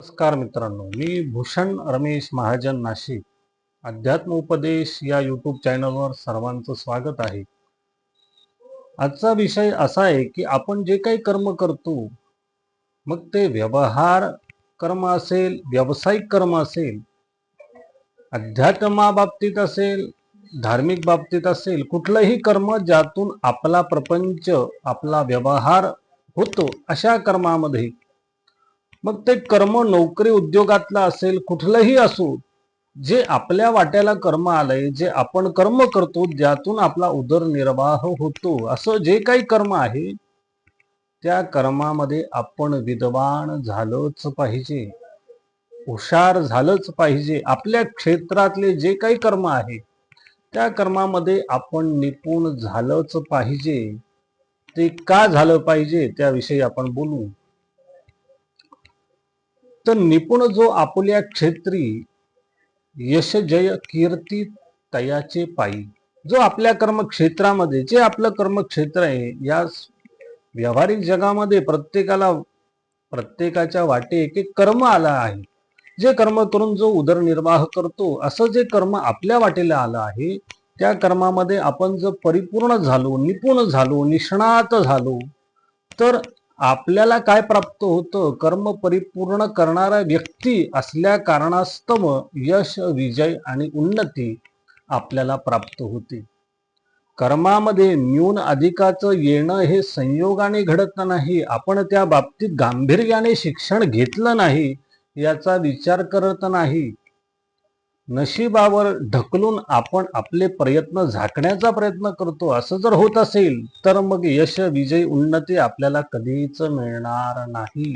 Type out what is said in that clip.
नमस्कार मित्रांनो मी भूषण रमेश महाजन नाशिक. अध्यात्म उपदेश या यूट्यूब चॅनलवर सर्वांचं स्वागत आहे. आजचा विषय असा आहे की आपण जे काही कर्म करतो मग ते व्यवहार कर्म असेल व्यावसायिक कर्म असेल अध्यात्माबाबतीत असेल धार्मिक बाबतीत असेल कुठलंही कर्म ज्यातून आपला प्रपंच आपला व्यवहार होतो अशा कर्मामध्ये मग ते कर्म नोकरी उद्योगातलं असेल कुठलंही असो जे आपल्या वाट्याला कर्म आलंय जे आपण कर्म करतो ज्यातून आपला उदरनिर्वाह होतो असं जे काही कर्म आहे त्या कर्मामध्ये आपण विद्वान झालंच पाहिजे. हुशार झालंच पाहिजे. आपल्या क्षेत्रातले जे काही कर्म आहे त्या कर्मामध्ये आपण निपुण झालंच पाहिजे. ते का झालं पाहिजे त्याविषयी आपण बोलू. तर निपुण जो आपल्या क्षेत्री यश जय कीर्ती तयाचे पायी. जो आपल्या कर्मक्षेत्रामध्ये जे आपलं कर्मक्षेत्र आहे या व्यावहारिक जगामध्ये प्रत्येकाला प्रत्येकाच्या वाटे एक एक कर्म आला आहे. जे कर्म करून जो उदरनिर्वाह करतो असं जे कर्म आपल्या वाटेला आलं आहे त्या कर्मामध्ये आपण जर परिपूर्ण झालो निपुण झालो निष्णात झालो तर आपल्याला काय प्राप्त होतं? कर्म परिपूर्ण करणारा व्यक्ती असल्या कारणास्तव यश विजय आणि उन्नती आपल्याला प्राप्त होते. कर्मामध्ये न्यून अधिकाचं येणं हे संयोगाने घडत नाही. आपण त्या बाबतीत गांभीर्याने शिक्षण घेतलं नाही याचा विचार करत नाही. नशिबावर ढकलून आपण आपले प्रयत्न झाकण्याचा प्रयत्न करतो असं जर होत असेल तर मग यश विजय उन्नती आपल्याला कधीच मिळणार नाही.